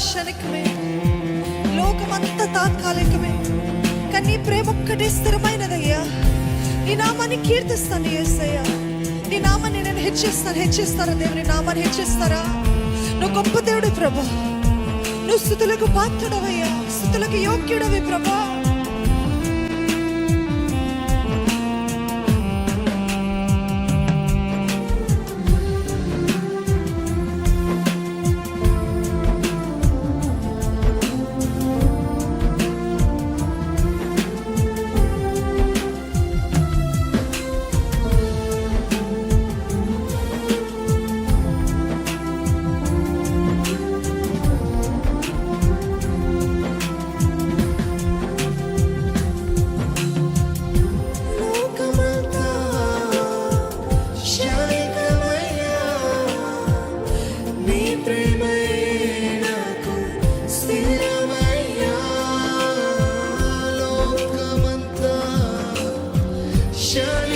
క్షణికమే. లోకమంతా తాత్కాలికమే. కానీ ప్రేమ ఒక్కటే స్థిరమైనదయ్యా. నీ నామాన్ని కీర్తిస్తాను ఏసయ్యా. నీ నామాన్ని నేను హెచ్చిస్తాను హెచ్చిస్తారా దేవుని నామాన్ని హెచ్చిస్తారా? నువ్వు గొప్ప దేవుడు ప్రభా. నువ్వు స్థుతులకు పాత్రుడవయ్యా స్థుతులకు యోగ్యుడవి ప్రభా.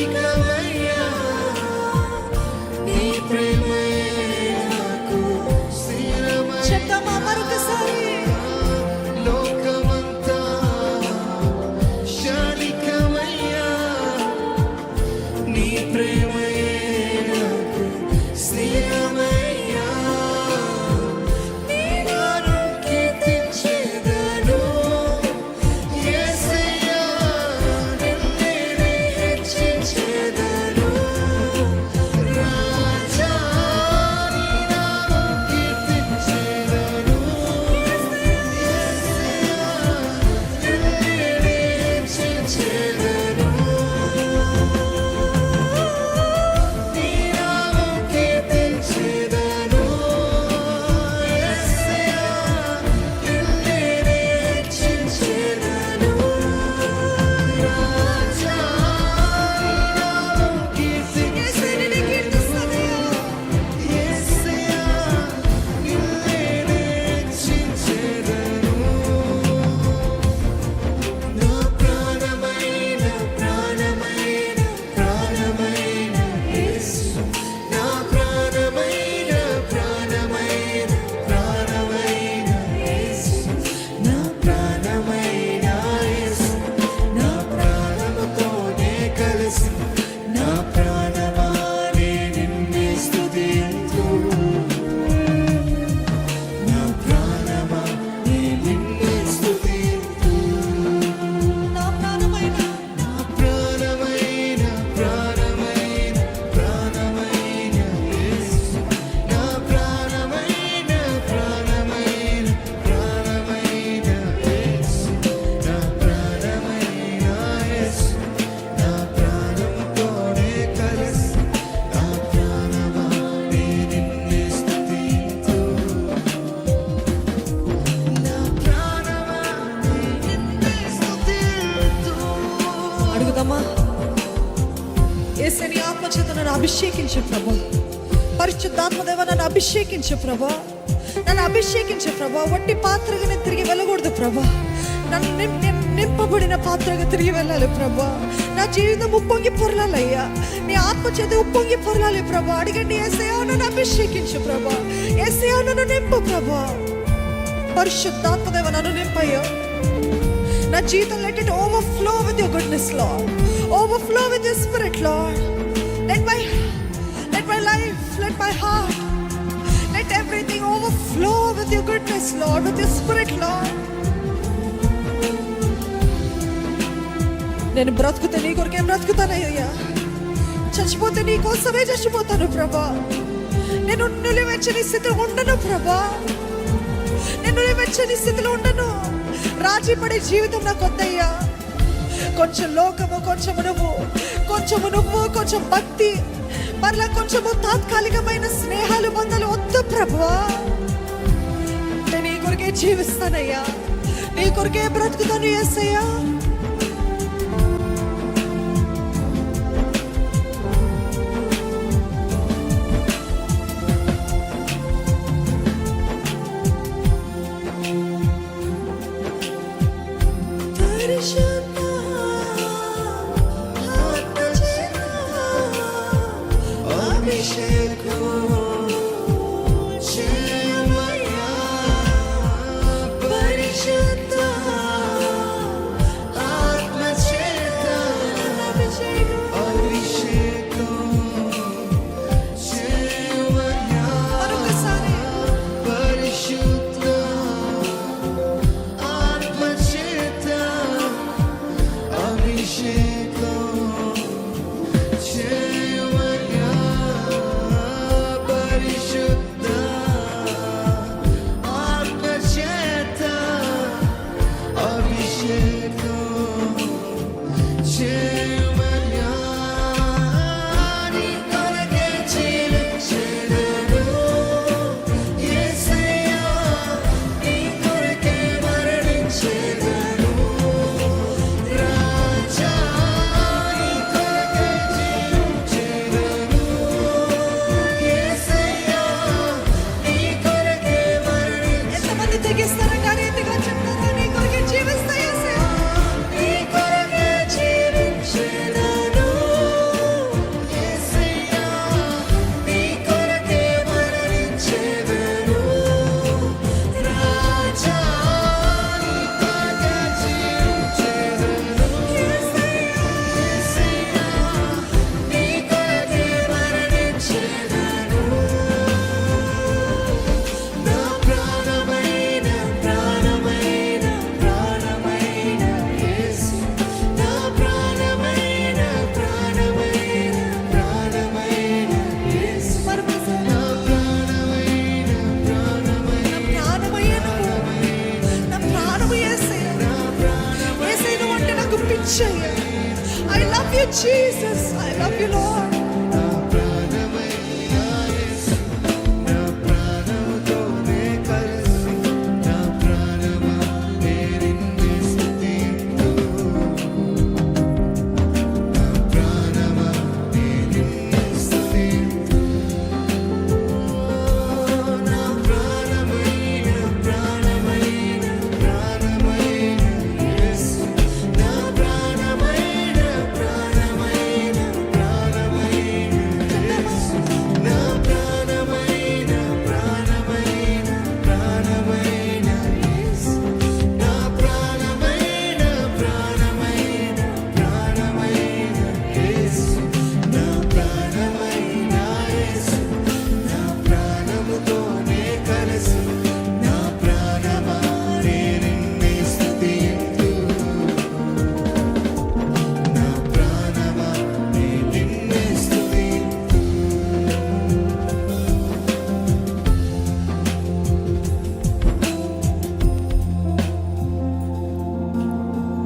క్షణికమయ్యా నీ అభిషేకించు ప్రభా. పరిశుద్ధాత్మదేవ నన్ను అభిషేకించు ప్రభా. నన్ను అభిషేకించు ప్రభా. వట్టి పాత్రగా నేను తిరిగి వెళ్ళకూడదు ప్రభా. నన్ను నిం- నిం- నింపబడిన పాత్రగా తిరిగి వెళ్ళాలి ప్రభా. నా జీవితం ఉప్పొంగి పొరలాలయ్యా నీ ఆత్మ చేత ఉప్పొంగి పొరలాలి ప్రభా. అడిగండి ఏసయా నన్ను అభిషేకించు ప్రభా. ఏసయా నన్ను నింపు ప్రభా. పరిశుద్ధాత్మదేవ నన్ను నింపయ్యా. నా జీవితం let it overflow with your goodness Lord overflow with your spirit Lord life let my heart let everything overflow with your goodness Lord with your spirit నేను బ్రతుకుతే నీ కొరకే బ్రతుకుతానయ్యా. చచ్చిపోతే నీ కోసమే చచ్చిపోతాను ప్రభా. నేను నిలువెచ్చని స్థితిలో ఉండను ప్రభా. నేను నిలువెచ్చని స్థితిలో ఉండను. రాజీ పడే జీవితం నాకు వద్దయ్యా. కొంచెం లోకము కొంచెము నువ్వు. కొంచెము నువ్వు కొంచెం భక్తి. మరలా కొంచెము తాత్కాలికమైన స్నేహాలు బంధాలు వద్దు ప్రభువా. నేను నీ కొరకే జీవిస్తానయ్యా. నీ కొరకే బ్రతుకుతాను ఎస్సయ్యా we should go. Jesus, I love you, Lord.